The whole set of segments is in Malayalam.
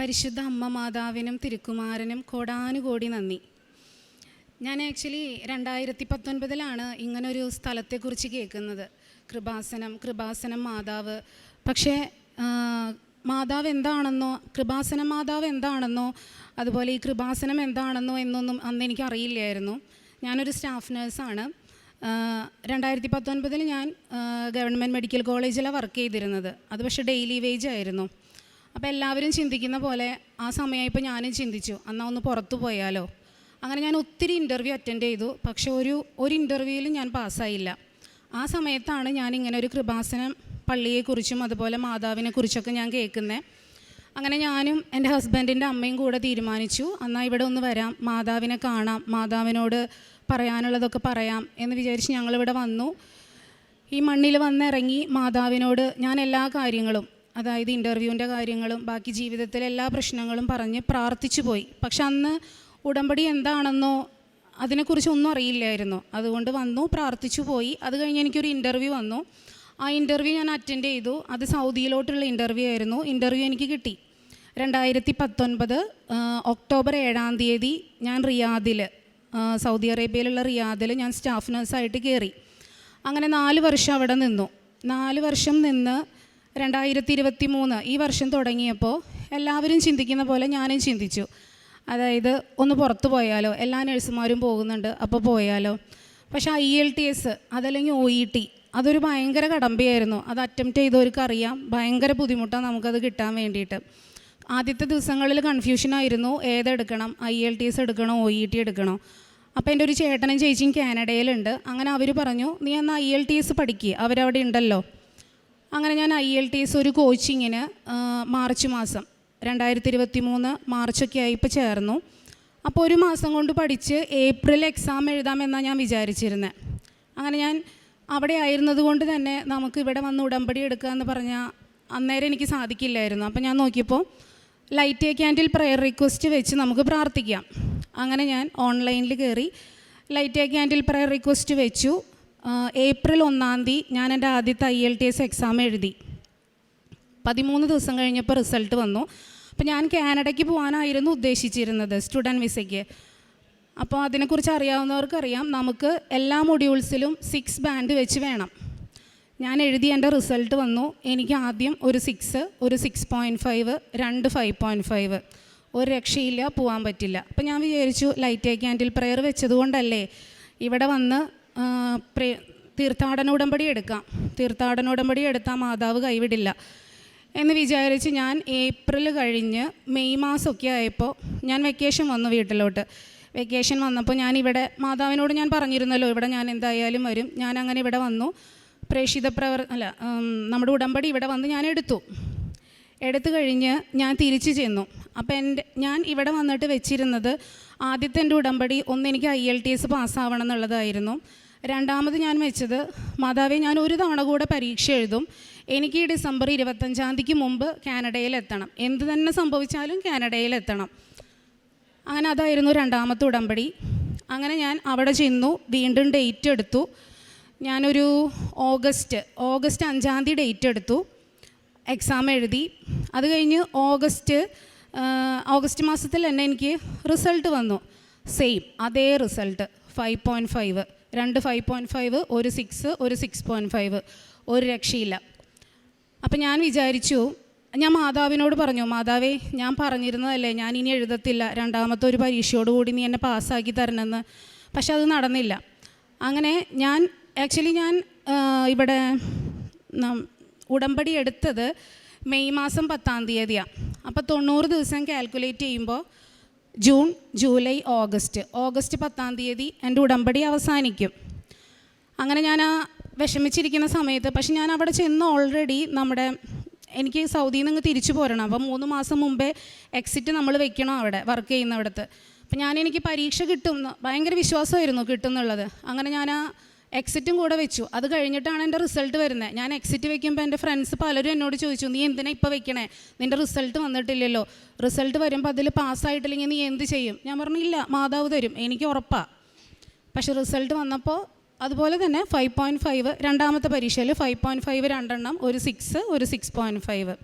പരിശുദ്ധ അമ്മ മാതാവിനും തിരുക്കുമാരനും കോടാനുകോടി നന്ദി. ഞാൻ ആക്ച്വലി രണ്ടായിരത്തി പത്തൊൻപതിലാണ് ഇങ്ങനൊരു സ്ഥലത്തെക്കുറിച്ച് കേൾക്കുന്നത്. കൃപാസനം കൃപാസനം മാതാവ്. പക്ഷേ മാതാവ് എന്താണെന്നോ കൃപാസനം മാതാവ് എന്താണെന്നോ അതുപോലെ ഈ കൃപാസനം എന്താണെന്നോ എന്നൊന്നും അന്ന് എനിക്ക് അറിയില്ലായിരുന്നു ഞാനൊരു സ്റ്റാഫ് നേഴ്സാണ്. രണ്ടായിരത്തി പത്തൊൻപതിൽ ഞാൻ ഗവൺമെന്റ് മെഡിക്കൽ കോളേജിലാണ് വർക്ക് ചെയ്തിരുന്നത്. അത് പക്ഷേ ഡെയിലി വേജ് ആയിരുന്നു. അപ്പോൾ എല്ലാവരും ചിന്തിക്കുന്ന പോലെ ആ സമയമായപ്പോൾ ഞാനും ചിന്തിച്ചു. എന്നാൽ ഒന്ന് പുറത്തു പോയാലോ. അങ്ങനെ ഞാൻ ഒത്തിരി ഇന്റർവ്യൂ അറ്റൻഡ് ചെയ്തു. പക്ഷേ ഒരു ഒരു ഇന്റർവ്യൂവിലും ഞാൻ പാസ്സായില്ല ആ സമയത്താണ് ഞാൻ ഇങ്ങനെ ഒരു കൃപാസനം പള്ളിയെക്കുറിച്ചും അതുപോലെ മാതാവിനെക്കുറിച്ചൊക്കെ ഞാൻ കേൾക്കുന്നത് അങ്ങനെ ഞാനും എന്റെ ഹസ്ബൻഡിന്റെ അമ്മയും കൂടെ തീരുമാനിച്ചു. എന്നാൽ ഇവിടെ ഒന്ന് വരാം. മാതാവിനെ കാണാം. മാതാവിനോട് പറയാനുള്ളതൊക്കെ പറയാം എന്ന് വിചാരിച്ച് ഞങ്ങളിവിടെ വന്നു. ഈ മണ്ണിൽ വന്നിറങ്ങി മാതാവിനോട് ഞാൻ എല്ലാ കാര്യങ്ങളും അതായത് ഇന്റർവ്യൂവിന്റെ കാര്യങ്ങളും ബാക്കി ജീവിതത്തിലെ എല്ലാ പ്രശ്നങ്ങളും പറഞ്ഞ് പ്രാർത്ഥിച്ചു പോയി. പക്ഷെ അന്ന് ഉടമ്പടി എന്താണെന്നോ അതിനെക്കുറിച്ച് ഒന്നും അറിയില്ലായിരുന്നു. അതുകൊണ്ട് വന്നു പ്രാർത്ഥിച്ചു പോയി. അത് കഴിഞ്ഞ് എനിക്കൊരു ഇന്റർവ്യൂ വന്നു. ആ ഇന്റർവ്യൂ ഞാൻ അറ്റൻഡ് ചെയ്തു. അത് സൗദിയിലോട്ടുള്ള ഇന്റർവ്യൂ ആയിരുന്നു. ഇന്റർവ്യൂ എനിക്ക് കിട്ടി. രണ്ടായിരത്തി പത്തൊൻപത് ഒക്ടോബർ ഏഴാം തീയതി ഞാൻ റിയാദിൽ സൗദി അറേബ്യയിലുള്ള റിയാദിൽ ഞാൻ സ്റ്റാഫ് നഴ്സായിട്ട് കയറി. അങ്ങനെ നാല് വർഷം അവിടെ നിന്നു. നാല് വർഷം നിന്ന് രണ്ടായിരത്തി ഇരുപത്തി മൂന്ന് ഈ വർഷം തുടങ്ങിയപ്പോൾ എല്ലാവരും ചിന്തിക്കുന്ന പോലെ ഞാനും ചിന്തിച്ചു. അതായത് ഒന്ന് പുറത്ത് പോയാലോ എല്ലാ നഴ്സുമാരും പോകുന്നുണ്ട് അപ്പോൾ പോയാലോ. പക്ഷേ ഐ എൽ ടി എസ് അതല്ലെങ്കിൽ ഒ ഇ ടി അതൊരു ഭയങ്കര കടമ്പയായിരുന്നു. അത് അറ്റംപ്റ്റ് ചെയ്തവർക്ക് അറിയാം ഭയങ്കര ബുദ്ധിമുട്ടാണ് നമുക്കത് കിട്ടാൻ വേണ്ടിയിട്ട്. ആദ്യത്തെ ദിവസങ്ങളിൽ കൺഫ്യൂഷനായിരുന്നു ഏതെടുക്കണം? ഐ എൽ ടി എസ് എടുക്കണോ? ഒ ഇ ടി എടുക്കണോ? അപ്പോൾ എന്റെ ഒരു ചേട്ടനും ചേച്ചിയും കാനഡയിലുണ്ട്. അങ്ങനെ അവർ പറഞ്ഞു നീ എന്നാൽ ഐ എൽ ടി എസ് പഠിക്കുക അവരവിടെ ഉണ്ടല്ലോ. അങ്ങനെ ഞാൻ ഐ എൽ ടി എസ് ഒരു കോച്ചിങ്ങിന് മാർച്ച് മാസം രണ്ടായിരത്തി ഇരുപത്തി മൂന്ന് മാർച്ചൊക്കെ ആയിപ്പോൾ ചേർന്നു. അപ്പോൾ ഒരു മാസം കൊണ്ട് പഠിച്ച് ഏപ്രിൽ എക്സാം എഴുതാമെന്നാണ് ഞാൻ വിചാരിച്ചിരുന്നത് അങ്ങനെ ഞാൻ അവിടെ ആയിരുന്നത് കൊണ്ട് തന്നെ നമുക്ക് ഇവിടെ വന്ന് ഉടമ്പടി എടുക്കുക എന്ന് പറഞ്ഞാൽ അന്നേരം എനിക്ക് സാധിക്കില്ലായിരുന്നു. അപ്പോൾ ഞാൻ നോക്കിയപ്പോൾ light a candle prayer request വെച്ച് നമുക്ക് പ്രാർത്ഥിക്കാം. അങ്ങനെ ഞാൻ ഓൺലൈനിൽ കയറി light a candle prayer request വെച്ചു. ഏപ്രിൽ ഒന്നാം തീയതി ഞാൻ എന്റെ ആദ്യത്തെ I L T S exam എഴുതി. പതിമൂന്ന് ദിവസം കഴിഞ്ഞപ്പോൾ റിസൾട്ട് വന്നു. അപ്പോൾ ഞാൻ കാനഡയ്ക്ക് പോകാനായിരുന്നു ഉദ്ദേശിച്ചിരുന്നത് സ്റ്റുഡന്റ് വിസയ്ക്ക് അപ്പോൾ അതിനെക്കുറിച്ച് അറിയാവുന്നവർക്കറിയാം നമുക്ക് എല്ലാ മൊഡ്യൂൾസിലും സിക്സ് ബാൻഡ് വെച്ച് വേണം. ഞാൻ എഴുതി എന്റെ റിസൾട്ട് വന്നു. എനിക്ക് ആദ്യം ഒരു സിക്സ് ഒരു സിക്സ് പോയിന്റ് ഫൈവ് രണ്ട് ഫൈവ് പോയിന്റ് ഫൈവ് ഒരു രക്ഷയില്ല പോകാൻ പറ്റില്ല. അപ്പോൾ ഞാൻ വിചാരിച്ചു ലൈറ്റ് ക്യാൻഡിൽ പ്രയർ വെച്ചതുകൊണ്ടല്ലേ? ഇവിടെ വന്ന് തീർത്ഥാടന ഉടമ്പടി എടുക്കാം. തീർത്ഥാടന ഉടമ്പടി എടുത്താൽ മാതാവ് കൈവിടില്ല. എന്ന് വിചാരിച്ച് ഞാൻ ഏപ്രിൽ കഴിഞ്ഞ് മെയ് മാസമൊക്കെ ആയപ്പോൾ ഞാൻ വെക്കേഷൻ വന്നു വീട്ടിലോട്ട്. വെക്കേഷൻ വന്നപ്പോൾ ഞാൻ ഇവിടെ മാതാവിനോട് ഞാൻ പറഞ്ഞിരുന്നല്ലോ ഇവിടെ ഞാൻ എന്തായാലും വരും. ഞാൻ അങ്ങനെ ഇവിടെ വന്നു. പ്രേക്ഷിത പ്രവർ അല്ല നമ്മുടെ ഉടമ്പടി ഇവിടെ വന്ന് ഞാൻ എടുത്തു. എടുത്തു കഴിഞ്ഞ് ഞാൻ തിരിച്ചു ചെന്നു. അപ്പോൾ എന്റെ ഞാൻ ഇവിടെ വന്നിട്ട് വെച്ചിരുന്നത് ആദ്യത്തെ എന്റെ ഉടമ്പടി ഒന്ന് എനിക്ക് ഐ എൽ ടി എസ് പാസ്സാവണം എന്നുള്ളതായിരുന്നു. രണ്ടാമത് ഞാൻ വെച്ചത് മാതാവെ ഞാൻ ഒരു തവണ കൂടെ പരീക്ഷ എഴുതും. എനിക്ക് ഈ ഡിസംബർ ഇരുപത്തഞ്ചാം തീയതിക്ക് മുമ്പ് കാനഡയിലെത്തണം എന്ത് തന്നെ സംഭവിച്ചാലും കാനഡയിലെത്തണം അങ്ങനെ അതായിരുന്നു രണ്ടാമത്തെ ഉടമ്പടി. അങ്ങനെ ഞാൻ അവിടെ ചെന്നു വീണ്ടും ഡേറ്റ് എടുത്തു. ഞാനൊരു ഓഗസ്റ്റ് ഓഗസ്റ്റ് അഞ്ചാം തീയതി ഡേറ്റ് എടുത്തു. എക്സാം എഴുതി. അത് കഴിഞ്ഞ് ഓഗസ്റ്റ് ഓഗസ്റ്റ് മാസത്തിൽ തന്നെ എനിക്ക് റിസൾട്ട് വന്നു. സെയിം അതേ റിസൾട്ട്. Five point five. രണ്ട് ഫൈവ് പോയിന്റ് ഫൈവ് ഒരു സിക്സ് ഒരു സിക്സ് പോയിന്റ് ഫൈവ്. ഒരു രക്ഷയില്ല. അപ്പം ഞാൻ വിചാരിച്ചു ഞാൻ മാതാവിനോട് പറഞ്ഞു മാതാവേ ഞാൻ പറഞ്ഞിരുന്നതല്ലേ ഞാൻ ഇനി എഴുതത്തില്ല. രണ്ടാമത്തെ ഒരു പരീക്ഷയോട് കൂടി നീ എന്നെ പാസ്സാക്കി തരണമെന്ന്. പക്ഷെ അത് നടന്നില്ല. അങ്ങനെ ഞാൻ ആക്ച്വലി ഞാൻ ഇവിടെ ഉടമ്പടി എടുത്തത് മെയ് മാസം പത്താം തീയതിയാണ് അപ്പോൾ തൊണ്ണൂറ് ദിവസം കാൽക്കുലേറ്റ് ചെയ്യുമ്പോൾ ജൂൺ ജൂലൈ ഓഗസ്റ്റ്. ഓഗസ്റ്റ് പത്താം തീയതി എന്റെ ഉടമ്പടി അവസാനിക്കും. അങ്ങനെ ഞാൻ ആ വിഷമിച്ചിരിക്കുന്ന സമയത്ത് പക്ഷെ ഞാൻ അവിടെ ചെന്ന് ഓൾറെഡി നമ്മുടെ എനിക്ക് സൗദിയിൽ നിന്ന് തിരിച്ചു പോരണം. അപ്പോൾ മൂന്ന് മാസം മുമ്പേ എക്സിറ്റ് നമ്മൾ വെക്കണം അവിടെ വർക്ക് ചെയ്യുന്നിടത്ത് അപ്പം ഞാൻ എനിക്ക് പരീക്ഷ കിട്ടും ഭയങ്കര വിശ്വാസമായിരുന്നു കിട്ടുന്നുള്ളത് അങ്ങനെ ഞാൻ ആ എക്സിറ്റും കൂടെ വെച്ചു. അത് കഴിഞ്ഞിട്ടാണ് എന്റെ റിസൾട്ട് വരുന്നത് ഞാൻ എക്സിറ്റ് വെക്കുമ്പോൾ എന്റെ ഫ്രണ്ട്സ് പലരും എന്നോട് ചോദിച്ചു നീ എന്തിനാ ഇപ്പോൾ വെക്കണേ? നിന്റെ റിസൾട്ട് വന്നിട്ടില്ലല്ലോ. റിസൾട്ട് വരുമ്പോൾ അതിൽ പാസ്സായിട്ടില്ലെങ്കിൽ നീ എന്ത് ചെയ്യും? ഞാൻ പറഞ്ഞില്ല മാതാവ് തരും. എനിക്ക് ഉറപ്പാണ് പക്ഷേ റിസൾട്ട് വന്നപ്പോൾ അതുപോലെ തന്നെ ഫൈവ് പോയിന്റ് ഫൈവ് രണ്ടാമത്തെ പരീക്ഷയിൽ ഫൈവ് പോയിന്റ് ഫൈവ് രണ്ടെണ്ണം ഒരു സിക്സ് ഒരു സിക്സ് പോയിന്റ് ഫൈവ്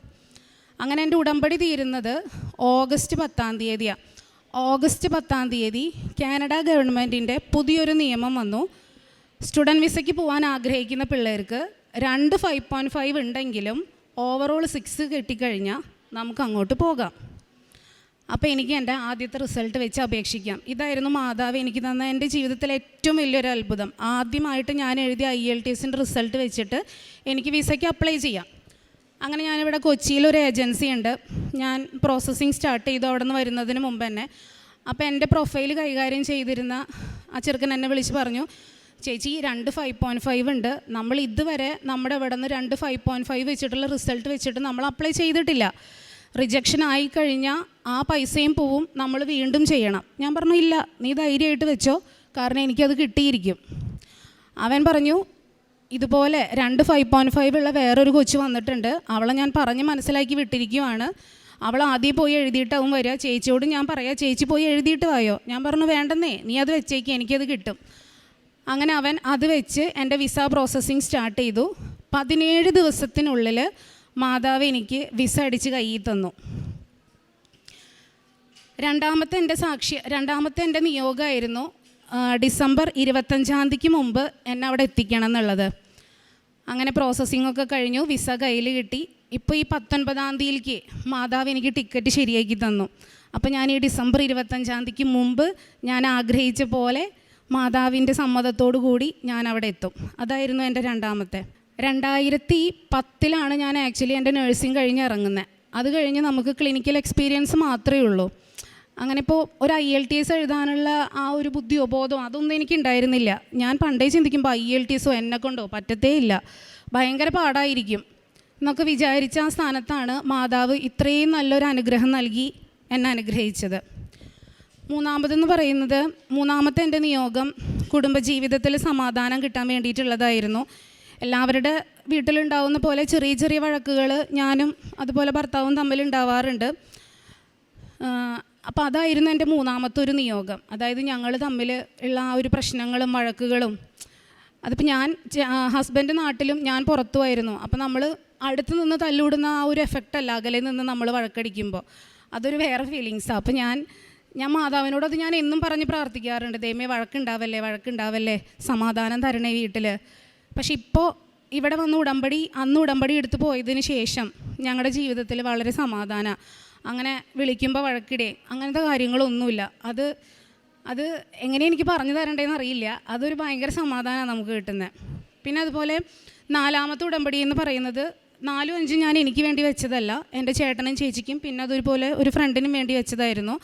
അങ്ങനെ എന്റെ ഉടമ്പടി തീരുന്നത് ഓഗസ്റ്റ് പത്താം തീയതിയാണ് ഓഗസ്റ്റ് പത്താം തീയതി കാനഡ ഗവൺമെന്റിന്റെ പുതിയൊരു നിയമം വന്നു. സ്റ്റുഡന്റ് വിസയ്ക്ക് പോകാൻ ആഗ്രഹിക്കുന്ന പിള്ളേർക്ക് രണ്ട് ഫൈവ് പോയിന്റ് ഫൈവ് ഉണ്ടെങ്കിലും ഓവറോൾ സിക്സ് കിട്ടിക്കഴിഞ്ഞാൽ നമുക്ക് അങ്ങോട്ട് പോകാം. അപ്പോൾ എനിക്ക് എന്റെ ആദ്യത്തെ റിസൾട്ട് വെച്ച് അപേക്ഷിക്കാം. ഇതായിരുന്നു മാതാവ് എനിക്ക് തന്ന എന്റെ ജീവിതത്തിലെ ഏറ്റവും വലിയൊരു അത്ഭുതം. ആദ്യമായിട്ട് ഞാൻ എഴുതിയ ഐ എൽ ടി എസിന്റെ റിസൾട്ട് വെച്ചിട്ട് എനിക്ക് വിസയ്ക്ക് അപ്ലൈ ചെയ്യാം. അങ്ങനെ ഞാനിവിടെ കൊച്ചിയിൽ ഒരു ഏജൻസി ഉണ്ട്. ഞാൻ പ്രോസസ്സിങ് സ്റ്റാർട്ട് ചെയ്തു അവിടെ നിന്ന് വരുന്നതിന് മുമ്പ് തന്നെ. അപ്പോൾ എന്റെ പ്രൊഫൈൽ കൈകാര്യം ചെയ്തിരുന്ന ആ ചെറുക്കൻ എന്നെ വിളിച്ച് പറഞ്ഞു ചേച്ചി രണ്ട് ഫൈവ് പോയിന്റ് ഫൈവ് ഉണ്ട്. നമ്മൾ ഇതുവരെ നമ്മുടെ ഇവിടെ നിന്ന് രണ്ട് ഫൈവ് പോയിന്റ് ഫൈവ് വെച്ചിട്ടുള്ള റിസൾട്ട് വെച്ചിട്ട് നമ്മൾ അപ്ലൈ ചെയ്തിട്ടില്ല. റിജക്ഷൻ ആയി കഴിഞ്ഞാൽ ആ പൈസയും പോവും നമ്മൾ വീണ്ടും ചെയ്യണം. ഞാൻ പറഞ്ഞു ഇല്ല നീ ധൈര്യമായിട്ട് വെച്ചോ. കാരണം എനിക്കത് കിട്ടിയിരിക്കും. അവൻ പറഞ്ഞു ഇതുപോലെ രണ്ട് ഫൈവ് പോയിന്റ് ഫൈവ് ഉള്ള വേറൊരു കൊച്ചു വന്നിട്ടുണ്ട്. അവളെ ഞാൻ പറഞ്ഞ് മനസ്സിലാക്കി വിട്ടിരിക്കുവാണ്. അവൾ ആദ്യം പോയി എഴുതിയിട്ടാവും വരിക. ചേച്ചിയോട് ഞാൻ പറയാം ചേച്ചി പോയി എഴുതിയിട്ട് വായോ? ഞാൻ പറഞ്ഞു വേണ്ടെന്നേ. നീ അത് വെച്ചേക്ക്. എനിക്കത് കിട്ടും. അങ്ങനെ അവൻ അത് വെച്ച് എന്റെ വിസ പ്രോസസ്സിങ് സ്റ്റാർട്ട് ചെയ്തു. പതിനേഴ് ദിവസത്തിനുള്ളിൽ മാതാവ് എനിക്ക് വിസ അടിച്ച് കയ്യിൽ തന്നു. രണ്ടാമത്തെ എന്റെ സാക്ഷി രണ്ടാമത്തെ എന്റെ നിയോഗമായിരുന്നു ഡിസംബർ ഇരുപത്തഞ്ചാം തീയതിക്ക് മുമ്പ് എന്നെ അവിടെ എത്തിക്കണം എന്നുള്ളത്. അങ്ങനെ പ്രോസസ്സിംഗ് ഒക്കെ കഴിഞ്ഞു വിസ കയ്യിൽ കിട്ടി. ഇപ്പോൾ ഈ പത്തൊൻപതാം തീയതിക്ക് മാതാവ് എനിക്ക് ടിക്കറ്റ് ശരിയാക്കി തന്നു. അപ്പോൾ ഞാൻ ഈ ഡിസംബർ ഇരുപത്തഞ്ചാം തീയതിക്ക് മുമ്പ് ഞാൻ ആഗ്രഹിച്ച പോലെ മാതാവിന്റെ സമ്മതത്തോടു കൂടി ഞാൻ അവിടെ എത്തും. അതായിരുന്നു എന്റെ രണ്ടാമത്തെ. രണ്ടായിരത്തി പത്തിലാണ് ഞാൻ ആക്ച്വലി എന്റെ നഴ്സിംഗ് കഴിഞ്ഞ് ഇറങ്ങുന്നത് അത് കഴിഞ്ഞ് നമുക്ക് ക്ലിനിക്കൽ എക്സ്പീരിയൻസ് മാത്രമേ ഉള്ളൂ. അങ്ങനെ ഇപ്പോൾ ഒരു ഐ എൽ ടി എസ് എഴുതാനുള്ള ആ ഒരു ബുദ്ധിയോ ബോധമോ അതൊന്നും എനിക്ക് ഉണ്ടായിരുന്നില്ല ഞാൻ പണ്ടേ ചിന്തിക്കുമ്പോൾ ഐ എൽ ടി എസോ എന്നെ കൊണ്ടോ പറ്റത്തേ ഇല്ല. ഭയങ്കര പാടായിരിക്കും. എന്നൊക്കെ വിചാരിച്ച ആ സ്ഥാനത്താണ് മാതാവ് ഇത്രയും നല്ലൊരു അനുഗ്രഹം നൽകി എന്നെ അനുഗ്രഹിച്ചത്. മൂന്നാമതെന്ന് പറയുന്നത് മൂന്നാമത്തെ എന്റെ നിയോഗം കുടുംബജീവിതത്തിൽ സമാധാനം കിട്ടാൻ വേണ്ടിയിട്ടുള്ളതായിരുന്നു. എല്ലാവരുടെ വീട്ടിലുണ്ടാവുന്ന പോലെ ചെറിയ ചെറിയ വഴക്കുകൾ ഞാനും അതുപോലെ ഭർത്താവും തമ്മിൽ ഉണ്ടാവാറുണ്ട്. അപ്പോൾ അതായിരുന്നു എന്റെ മൂന്നാമത്തെ ഒരു നിയോഗം. അതായത് ഞങ്ങൾ തമ്മിൽ ഉള്ള ആ ഒരു പ്രശ്നങ്ങളും വഴക്കുകളും. അതിപ്പോൾ ഞാൻ ഹസ്ബൻഡ് നാട്ടിലും ഞാൻ പുറത്തുമായിരുന്നു അപ്പോൾ നമ്മൾ അടുത്ത് നിന്ന് തല്ലൂടുന്ന ആ ഒരു എഫക്റ്റ് അല്ല അകലെ നിന്ന് നമ്മൾ വഴക്കടിക്കുമ്പോൾ അതൊരു വേറെ ഫീലിങ്സാണ് അപ്പോൾ ഞാൻ ഞാൻ മാതാവിനോട് അത് ഞാൻ എന്നും പറഞ്ഞ് പ്രാർത്ഥിക്കാറുണ്ട്. ദൈവമേ വഴക്കുണ്ടാവല്ലേ വഴക്കുണ്ടാവല്ലേ സമാധാനം തരണേ വീട്ടിൽ പക്ഷെ ഇപ്പോൾ ഇവിടെ വന്ന് ഉടമ്പടി അന്ന് ഉടമ്പടി എടുത്തു പോയതിന് ശേഷം ഞങ്ങളുടെ ജീവിതത്തിൽ വളരെ സമാധാന. അങ്ങനെ വിളിക്കുമ്പോൾ വഴക്കിടേ അങ്ങനത്തെ കാര്യങ്ങളൊന്നുമില്ല. അത് അത് എങ്ങനെ എനിക്ക് പറഞ്ഞു തരണ്ടേന്ന് അറിയില്ല. അതൊരു ഭയങ്കര സമാധാനമാണ് നമുക്ക് കിട്ടുന്നത് പിന്നെ അതുപോലെ നാലാമത്തെ ഉടമ്പടി എന്ന് പറയുന്നത് നാലും അഞ്ചും ഞാൻ എനിക്ക് വേണ്ടി വെച്ചതല്ല. എന്റെ ചേട്ടനും ചേച്ചിക്കും പിന്നെ അതൊരുപോലെ ഒരു ഫ്രണ്ടിനും വേണ്ടി വെച്ചതായിരുന്നു.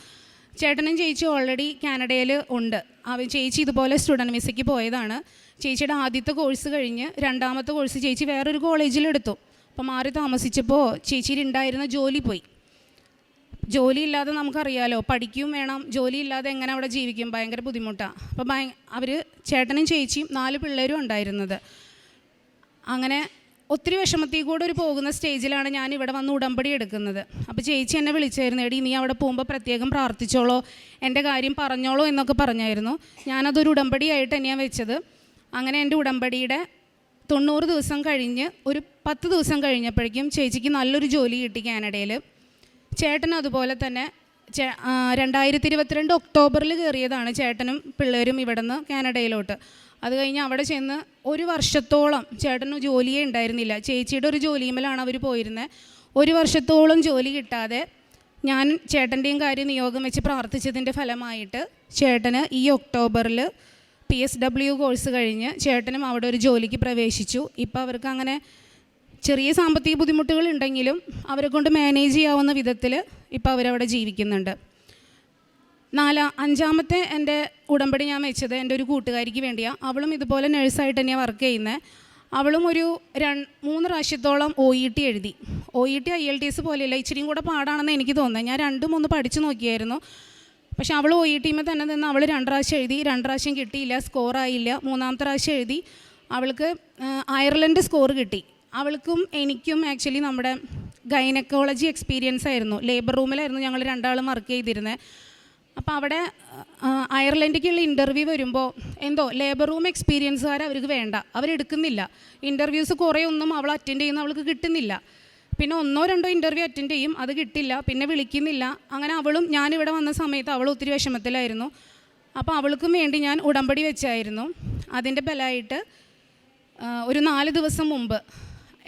ചേട്ടനും ചേച്ചി ഓൾറെഡി കാനഡയിൽ ഉണ്ട്. അവൻ ചേച്ചി ഇതുപോലെ സ്റ്റുഡന്റ് വിസയ്ക്ക് പോയതാണ്. ചേച്ചിയുടെ ആദ്യത്തെ കോഴ്സ് കഴിഞ്ഞ് രണ്ടാമത്തെ കോഴ്സ് ചേച്ചി വേറൊരു കോളേജിലെടുത്തു അപ്പോൾ മാറി താമസിച്ചപ്പോൾ ചേച്ചിയിൽ ഉണ്ടായിരുന്ന ജോലി പോയി. ജോലി ഇല്ലാതെ നമുക്കറിയാലോ പഠിക്കും വേണം. ജോലി ഇല്ലാതെ എങ്ങനെ അവിടെ ജീവിക്കും? ഭയങ്കര ബുദ്ധിമുട്ടാണ് അപ്പോൾ ഭയ അവർ ചേട്ടനും ചേച്ചിയും നാല് പിള്ളേരും ഉണ്ടായിരുന്നത്. അങ്ങനെ ഒത്തിരി വിഷമത്തിൽ കൂടെ ഒരു പോകുന്ന സ്റ്റേജിലാണ് ഞാൻ ഇവിടെ വന്ന് ഉടമ്പടി എടുക്കുന്നത്. അപ്പോൾ ചേച്ചി എന്നെ വിളിച്ചായിരുന്നു എടി നീ അവിടെ പോകുമ്പോൾ പ്രത്യേകം പ്രാർത്ഥിച്ചോളോ എന്റെ കാര്യം പറഞ്ഞോളോ എന്നൊക്കെ പറഞ്ഞായിരുന്നു. ഞാനതൊരു ഉടമ്പടിയായിട്ട് തന്നെയാണ് വെച്ചത്. അങ്ങനെ എന്റെ ഉടമ്പടിയുടെ തൊണ്ണൂറ് ദിവസം കഴിഞ്ഞ് ഒരു പത്ത് ദിവസം കഴിഞ്ഞപ്പോഴേക്കും ചേച്ചിക്ക് നല്ലൊരു ജോലി കിട്ടി കാനഡയിൽ ചേട്ടനും അതുപോലെ തന്നെ ചേ രണ്ടായിരത്തി ഇരുപത്തിരണ്ട് ഒക്ടോബറിൽ കയറിയതാണ് ചേട്ടനും പിള്ളേരും ഇവിടെ നിന്ന് കാനഡയിലോട്ട്. അത് കഴിഞ്ഞ് അവിടെ ചെന്ന് ഒരു വർഷത്തോളം ചേട്ടന് ജോലിയേ ഉണ്ടായിരുന്നില്ല. ചേച്ചിയുടെ ഒരു ജോലിയുമലാണ് അവർ പോയിരുന്നത് ഒരു വർഷത്തോളം ജോലി കിട്ടാതെ ഞാൻ ചേട്ടന്റെയും കാര്യം നിയോഗം വെച്ച് പ്രാർത്ഥിച്ചതിന്റെ ഫലമായിട്ട് ചേട്ടന് ഈ ഒക്ടോബറിൽ പി എസ് ഡബ്ല്യു കോഴ്സ് കഴിഞ്ഞ് ചേട്ടനും അവിടെ ഒരു ജോലിക്ക് പ്രവേശിച്ചു. ഇപ്പോൾ അവർക്ക് അങ്ങനെ ചെറിയ സാമ്പത്തിക ബുദ്ധിമുട്ടുകൾ ഉണ്ടെങ്കിലും അവരെ കൊണ്ട് മാനേജ് ചെയ്യാവുന്ന വിധത്തിൽ ഇപ്പോൾ അവരവിടെ ജീവിക്കുന്നുണ്ട്. നാലാ അഞ്ചാമത്തെ എന്റെ ഉടമ്പടി ഞാൻ വെച്ചത് എന്റെ ഒരു കൂട്ടുകാരിക്ക് വേണ്ടിയാണ് അവളും ഇതുപോലെ നഴ്സായിട്ട് തന്നെയാണ് വർക്ക് ചെയ്യുന്നത് അവളും ഒരു രണ്ട് മൂന്ന് പ്രാവശ്യത്തോളം ഒ ഇ ടി എഴുതി. O E T I L T S പോലെയല്ല ഇച്ചിരിയും കൂടെ പാടാണെന്ന് എനിക്ക് തോന്നുന്നത് ഞാൻ രണ്ടും മൂന്ന് പഠിച്ചു നോക്കിയായിരുന്നു. പക്ഷെ അവൾ ഒ ഇ ടീമിൽ തന്നെ നിന്ന് അവൾ രണ്ട് പ്രാവശ്യം എഴുതി രണ്ട് പ്രാവശ്യം കിട്ടിയില്ല സ്കോറായില്ല മൂന്നാമത്തെ പ്രാവശ്യം എഴുതി. അവൾക്ക് അയർലൻഡ് സ്കോർ കിട്ടി. അവൾക്കും എനിക്കും ആക്ച്വലി നമ്മുടെ ഗൈനക്കോളജി എക്സ്പീരിയൻസ് ആയിരുന്നു. ലേബർ റൂമിലായിരുന്നു ഞങ്ങൾ രണ്ടാളും വർക്ക് ചെയ്തിരുന്നത് അപ്പോൾ അവിടെ അയർലൻഡിലേക്കുള്ള ഇന്റർവ്യൂ വരുമ്പോൾ എന്തോ ലേബർ റൂം എക്സ്പീരിയൻസുകാർ അവർക്ക് വേണ്ട. അവരെടുക്കുന്നില്ല. ഇന്റർവ്യൂസ് കുറേ ഒന്നും അവൾ അറ്റൻഡ് ചെയ്യുന്ന അവൾക്ക് കിട്ടുന്നില്ല. പിന്നെ ഒന്നോ രണ്ടോ ഇന്റർവ്യൂ അറ്റൻഡ് ചെയ്യും അത് കിട്ടില്ല. പിന്നെ വിളിക്കുന്നില്ല. അങ്ങനെ അവളും ഞാനിവിടെ വന്ന സമയത്ത് അവൾ ഒത്തിരി വിഷമത്തിലായിരുന്നു. അപ്പോൾ അവൾക്കും വേണ്ടി ഞാൻ ഉടമ്പടി വെച്ചായിരുന്നു. അതിന്റെ ബലമായിട്ട് ഒരു നാല് ദിവസം മുമ്പ്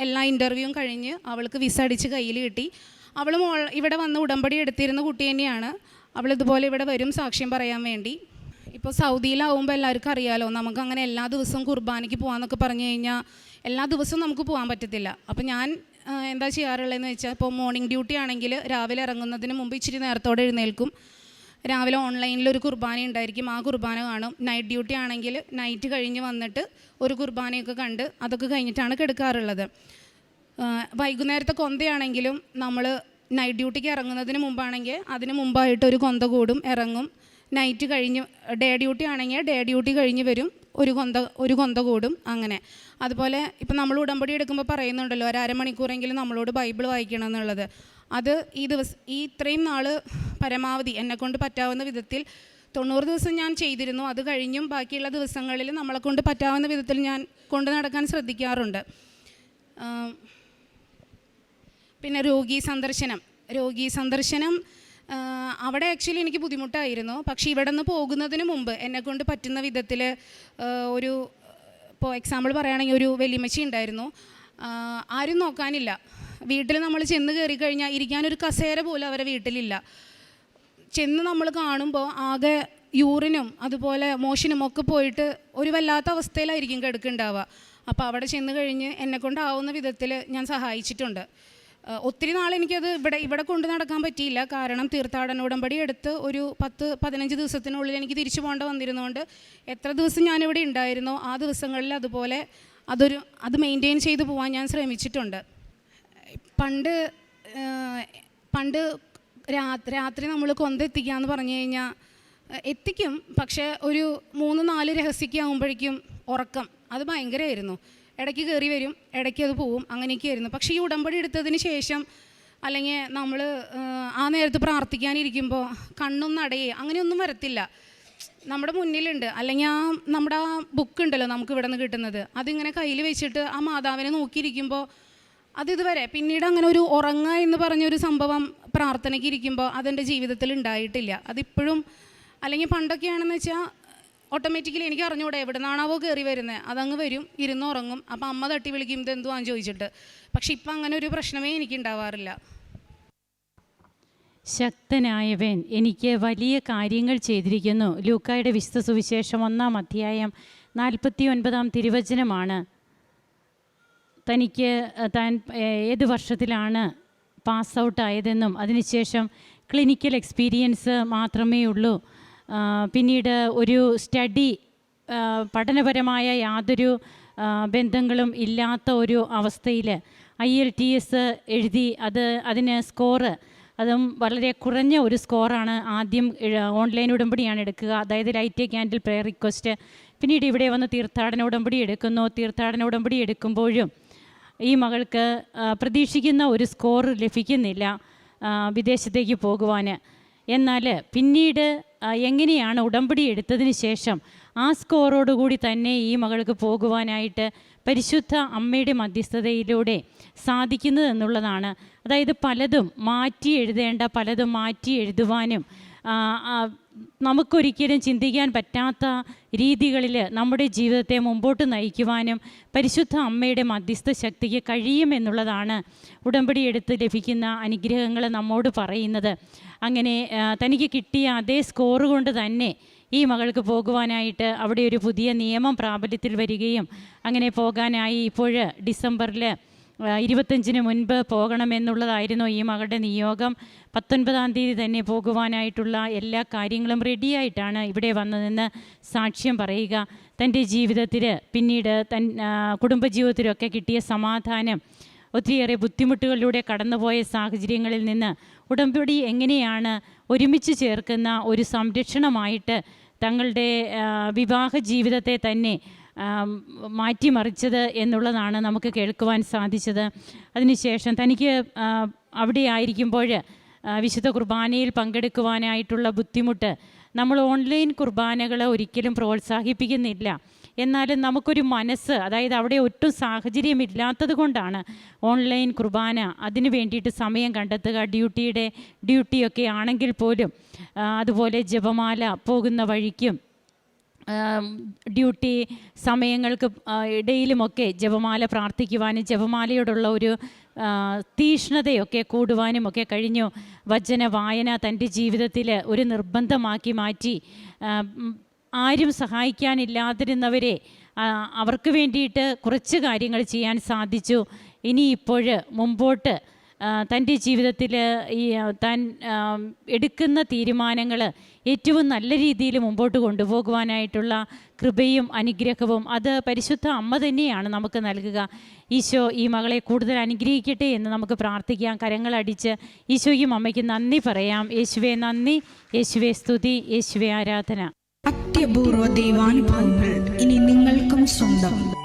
എല്ലാ ഇന്റർവ്യൂവും കഴിഞ്ഞ് അവൾക്ക് വിസ അടിച്ച് കയ്യിൽ കിട്ടി. മോൾ ഇവിടെ വന്ന് ഉടമ്പടി എടുത്തിരുന്ന കുട്ടി തന്നെയാണ്. അവൾ ഇതുപോലെ ഇവിടെ വരും സാക്ഷ്യം പറയാൻ വേണ്ടി. ഇപ്പോൾ സൗദിയിലാവുമ്പോൾ എല്ലാവർക്കും അറിയാലോ നമുക്ക് അങ്ങനെ എല്ലാ ദിവസവും കുർബാനയ്ക്ക് പോകാമെന്നൊക്കെ പറഞ്ഞു കഴിഞ്ഞാൽ എല്ലാ ദിവസവും നമുക്ക് പോകാൻ പറ്റത്തില്ല. അപ്പോൾ ഞാൻ എന്താ ചെയ്യാറുള്ളതെന്ന് വെച്ചാൽ ഇപ്പോൾ മോർണിംഗ് ഡ്യൂട്ടി ആണെങ്കിൽ രാവിലെ ഇറങ്ങുന്നതിന് മുമ്പ് ഇച്ചിരി നേരത്തോടെ എഴുന്നേൽക്കും. രാവിലെ ഓൺലൈനിൽ ഒരു കുർബാന ഉണ്ടായിരിക്കും ആ കുർബാന കാണും. നൈറ്റ് ഡ്യൂട്ടി ആണെങ്കിൽ നൈറ്റ് കഴിഞ്ഞ് വന്നിട്ട് ഒരു കുർബാനയൊക്കെ കണ്ട് അതൊക്കെ കഴിഞ്ഞിട്ടാണ് കിടക്കാറുള്ളത്. വൈകുന്നേരത്തെ കൊന്തയാണെങ്കിലും നമ്മൾ നൈറ്റ് ഡ്യൂട്ടിക്ക് ഇറങ്ങുന്നതിന് മുമ്പാണെങ്കിൽ അതിന് മുമ്പായിട്ട് ഒരു കൊന്ത കൂടും ഇറങ്ങും. നൈറ്റ് കഴിഞ്ഞ് ഡേ ഡ്യൂട്ടി ആണെങ്കിൽ ഡേ ഡ്യൂട്ടി കഴിഞ്ഞ് വരും ഒരു കൊന്ത ഒരു കൊന്ത കൂടും അങ്ങനെ. അതുപോലെ ഇപ്പം നമ്മൾ ഉടമ്പടി എടുക്കുമ്പോൾ പറയുന്നുണ്ടല്ലോ ഒരു അരമണിക്കൂറെങ്കിലും നമ്മളോട് ബൈബിൾ വായിക്കണം എന്നുള്ളത്. അത് ഈ ദിവസം ഈ ഇത്രയും നാൾ പരമാവധി എന്നെക്കൊണ്ട് പറ്റാവുന്ന വിധത്തിൽ തൊണ്ണൂറ് ദിവസം ഞാൻ ചെയ്തിരുന്നു. അത് കഴിഞ്ഞും ബാക്കിയുള്ള ദിവസങ്ങളിൽ നമ്മളെക്കൊണ്ട് പറ്റാവുന്ന വിധത്തിൽ ഞാൻ കൊണ്ടു നടക്കാൻ ശ്രദ്ധിക്കാറുണ്ട്. പിന്നെ രോഗി സന്ദർശനം. രോഗി സന്ദർശനം അവിടെ ആക്ച്വലി എനിക്ക് ബുദ്ധിമുട്ടായിരുന്നു. പക്ഷേ ഇവിടെ നിന്ന് പോകുന്നതിന് മുമ്പ് എന്നെക്കൊണ്ട് പറ്റുന്ന വിധത്തിൽ ഒരു ഇപ്പോൾ എക്സാമ്പിൾ പറയുകയാണെങ്കിൽ ഒരു വെല്ലിമച്ചി ഉണ്ടായിരുന്നു. ആരും നോക്കാനില്ല. വീട്ടിൽ നമ്മൾ ചെന്ന് കയറി കഴിഞ്ഞാൽ ഇരിക്കാനൊരു കസേര പോലും അവരെ വീട്ടിലില്ല. ചെന്ന് നമ്മൾ കാണുമ്പോൾ ആകെ യൂറിനും അതുപോലെ മോഷനും ഒക്കെ പോയിട്ട് ഒരു വല്ലാത്ത അവസ്ഥയിലായിരിക്കും കിടക്കുന്നുണ്ടാവുക. അപ്പോൾ അവിടെ ചെന്ന് കഴിഞ്ഞ് എന്നെക്കൊണ്ടാവുന്ന വിധത്തിൽ ഞാൻ സഹായിച്ചിട്ടുണ്ട്. ഒത്തിരി നാളെനിക്കത് ഇവിടെ ഇവിടെ കൊണ്ട് നടക്കാൻ പറ്റിയില്ല. കാരണം തീർത്ഥാടന ഉടമ്പടി എടുത്ത് ഒരു പത്ത് പതിനഞ്ച് ദിവസത്തിനുള്ളിൽ എനിക്ക് തിരിച്ചു പോകേണ്ട വന്നിരുന്നുകൊണ്ട് എത്ര ദിവസം ഞാനിവിടെ ഉണ്ടായിരുന്നോ ആ ദിവസങ്ങളിൽ അതുപോലെ അതൊരു അത് മെയിന്റെയിൻ ചെയ്ത് പോകാൻ ഞാൻ ശ്രമിച്ചിട്ടുണ്ട്. പണ്ട് പണ്ട് രാത്രി നമ്മൾ കൊന്തെത്തിക്കുക എന്ന് പറഞ്ഞു കഴിഞ്ഞാൽ എത്തിക്കും. പക്ഷേ ഒരു മൂന്ന് നാല് രഹസ്യക്കാകുമ്പോഴേക്കും ഉറക്കം. അത് ഭയങ്കരമായിരുന്നു. ഇടയ്ക്ക് കയറി വരും ഇടയ്ക്ക് അത് പോവും അങ്ങനെയൊക്കെ ആയിരുന്നു. പക്ഷേ ഈ ഉടമ്പടി എടുത്തതിന് ശേഷം അല്ലെങ്കിൽ നമ്മൾ ആ നേരത്ത് പ്രാർത്ഥിക്കാനിരിക്കുമ്പോൾ കണ്ണൊന്നും അടയേ അങ്ങനെയൊന്നും വരത്തില്ല. നമ്മുടെ മുന്നിലുണ്ട്. അല്ലെങ്കിൽ ആ നമ്മുടെ ആ ബുക്ക് ഉണ്ടല്ലോ നമുക്ക് ഇവിടെ നിന്ന് കിട്ടുന്നത്. അതിങ്ങനെ കയ്യിൽ വെച്ചിട്ട് ആ മാതാവിനെ നോക്കിയിരിക്കുമ്പോൾ അതിതുവരെ പിന്നീട് അങ്ങനെ ഒരു ഉറങ്ങ എന്ന് പറഞ്ഞൊരു സംഭവം പ്രാർത്ഥനയ്ക്ക് ഇരിക്കുമ്പോൾ അതെന്റെ ജീവിതത്തിൽ ഉണ്ടായിട്ടില്ല. അതിപ്പോഴും അല്ലെങ്കിൽ പണ്ടൊക്കെയാണെന്ന് വെച്ചാൽ ഓട്ടോമാറ്റിക്കലി എനിക്ക് അറിഞ്ഞൂടെ എവിടെ നിന്നാണാവോ കയറി വരുന്നത് അതങ്ങ് വരും ഇരുന്ന് ഉറങ്ങും. അപ്പം അമ്മ തട്ടി വിളിക്കും ഇത് എന്തുവാന്ന് ചോദിച്ചിട്ട്. പക്ഷെ ഇപ്പം അങ്ങനെ ഒരു പ്രശ്നമേ എനിക്ക് ഉണ്ടാവാറില്ല. ശക്തനായവൻ എനിക്ക് വലിയ കാര്യങ്ങൾ ചെയ്തിരിക്കുന്നു. ലൂക്കായുടെ വിശുദ്ധ സുവിശേഷം ഒന്നാം അധ്യായം നാൽപ്പത്തി ഒൻപതാം തിരുവചനമാണ്. തനിക്ക് താൻ ഏത് വർഷത്തിലാണ് പാസ് ഔട്ട് ആയതെന്നും അതിനുശേഷം ക്ലിനിക്കൽ എക്സ്പീരിയൻസ് മാത്രമേ ഉള്ളൂ പിന്നീട് ഒരു സ്റ്റഡി പഠനപരമായ യാതൊരു ബന്ധങ്ങളും ഇല്ലാത്ത ഒരു അവസ്ഥയിൽ ഐ എൽ ടി എസ് എഴുതി അത് അതിന് സ്കോറ് അതും വളരെ കുറഞ്ഞ ഒരു സ്കോറാണ് ആദ്യം ഓൺലൈൻ ഉടമ്പടിയാണ് എടുക്കുക. അതായത് ലൈറ്റ് ക്യാൻഡിൽ പ്രെയർ റിക്വസ്റ്റ്. പിന്നീട് ഇവിടെ വന്ന് തീർത്ഥാടന ഉടമ്പടി എടുക്കുന്നു. തീർത്ഥാടന ഉടമ്പടി എടുക്കുമ്പോഴും ഈ മകൾക്ക് പ്രതീക്ഷിക്കുന്ന ഒരു സ്കോർ ലഭിക്കുന്നില്ല വിദേശത്തേക്ക് പോകുവാൻ എന്നാൽ പിന്നീട് എങ്ങനെയാണ് ഉടമ്പടി എടുത്തതിന് ശേഷം ആ സ്കോറോടുകൂടി തന്നെ ഈ മകൾക്ക് പോകുവാനായിട്ട് പരിശുദ്ധ അമ്മയുടെ മധ്യസ്ഥതയിലൂടെ സാധിക്കുന്നത് എന്നുള്ളതാണ്. അതായത് പലതും മാറ്റി എഴുതേണ്ട പലതും മാറ്റി എഴുതുവാനും നമുക്കൊരിക്കലും ചിന്തിക്കാൻ പറ്റാത്ത രീതികളിൽ നമ്മുടെ ജീവിതത്തെ മുമ്പോട്ട് നയിക്കുവാനും പരിശുദ്ധ അമ്മയുടെ മധ്യസ്ഥ ശക്തിക്ക് കഴിയുമെന്നുള്ളതാണ് ഉടമ്പടി എടുത്ത് ലഭിക്കുന്ന അനുഗ്രഹങ്ങൾ നമ്മോട് പറയുന്നത്. അങ്ങനെ തനിക്ക് കിട്ടിയ അതേ സ്കോർ കൊണ്ട് തന്നെ ഈ മകൾക്ക് പോകുവാനായിട്ട് അവിടെ ഒരു പുതിയ നിയമം പ്രാബല്യത്തിൽ വരികയും അങ്ങനെ പോകാനായി ഇപ്പോൾ ഡിസംബറിൽ ഇരുപത്തഞ്ചിന് മുൻപ് പോകണമെന്നുള്ളതായിരുന്നു ഈ മകളുടെ നിയോഗം. പത്തൊൻപതാം തീയതി തന്നെ പോകുവാനായിട്ടുള്ള എല്ലാ കാര്യങ്ങളും റെഡിയായിട്ടാണ് ഇവിടെ വന്നതെന്ന് സാക്ഷ്യം പറയുക. തന്റെ ജീവിതത്തിൽ പിന്നീട് തൻ കുടുംബജീവിതത്തിലൊക്കെ കിട്ടിയ സമാധാനം ഒത്തിരിയേറെ ബുദ്ധിമുട്ടുകളിലൂടെ കടന്നുപോയ സാഹചര്യങ്ങളിൽ നിന്ന് ഉടമ്പടി എങ്ങനെയാണ് ഒരുമിച്ച് ചേർക്കുന്ന ഒരു സംരക്ഷണമായിട്ട് തങ്ങളുടെ വിവാഹ ജീവിതത്തെ തന്നെ മാറ്റിമറിച്ചത് എന്നുള്ളതാണ് നമുക്ക് കേൾക്കുവാൻ സാധിച്ചത്. അതിനുശേഷം തനിക്ക് അവിടെ ആയിരിക്കുമ്പോൾ വിശുദ്ധ കുർബാനയിൽ പങ്കെടുക്കുവാനായിട്ടുള്ള ബുദ്ധിമുട്ട് നമ്മൾ ഓൺലൈൻ കുർബാനകളെ ഒരിക്കലും പ്രോത്സാഹിപ്പിക്കുന്നില്ല. എന്നാലും നമുക്കൊരു മനസ്സ് അതായത് അവിടെ ഒട്ടും സാഹചര്യമില്ലാത്തത് കൊണ്ടാണ് ഓൺലൈൻ കുർബാന അതിന് വേണ്ടിയിട്ട് സമയം കണ്ടെത്തുക. ഡ്യൂട്ടിയുടെ ഡ്യൂട്ടിയൊക്കെ ആണെങ്കിൽ പോലും അതുപോലെ ജപമാല പോകുന്ന വഴിക്കും ഡ്യൂട്ടി സമയങ്ങൾക്ക് ഇടയിലുമൊക്കെ ജപമാല പ്രാർത്ഥിക്കുവാനും ജപമാലയോടുള്ള ഒരു തീഷ്ണതയൊക്കെ കൂടുവാനും ഒക്കെ കഴിഞ്ഞു. വചന വായന തന്റെ ജീവിതത്തിൽ ഒരു നിർബന്ധമാക്കി മാറ്റി. ആരും സഹായിക്കാനില്ലാതിരുന്നവരെ അവർക്ക് വേണ്ടിയിട്ട് കുറച്ച് കാര്യങ്ങൾ ചെയ്യാൻ സാധിച്ചു. ഇനി ഇപ്പോൾ മുമ്പോട്ട് തന്റെ ജീവിതത്തിൽ ഈ താൻ എടുക്കുന്ന തീരുമാനങ്ങൾ ഏറ്റവും നല്ല രീതിയിൽ മുമ്പോട്ട് കൊണ്ടുപോകുവാനായിട്ടുള്ള കൃപയും അനുഗ്രഹവും അത് പരിശുദ്ധ അമ്മ തന്നെയാണ് നമുക്ക് നൽകുക. ഈശോ ഈ മകളെ കൂടുതൽ അനുഗ്രഹിക്കട്ടെ എന്ന് നമുക്ക് പ്രാർത്ഥിക്കാം. കരങ്ങളടിച്ച് ഈശോയും അമ്മയ്ക്ക് നന്ദി പറയാം. യേശുവെ നന്ദി. യേശുവെ സ്തുതി. യേശുവെ ആരാധന. അത്യപൂർവ ദൈവാനുഭവങ്ങൾ ഇനി നിങ്ങൾക്കും സ്വന്തം.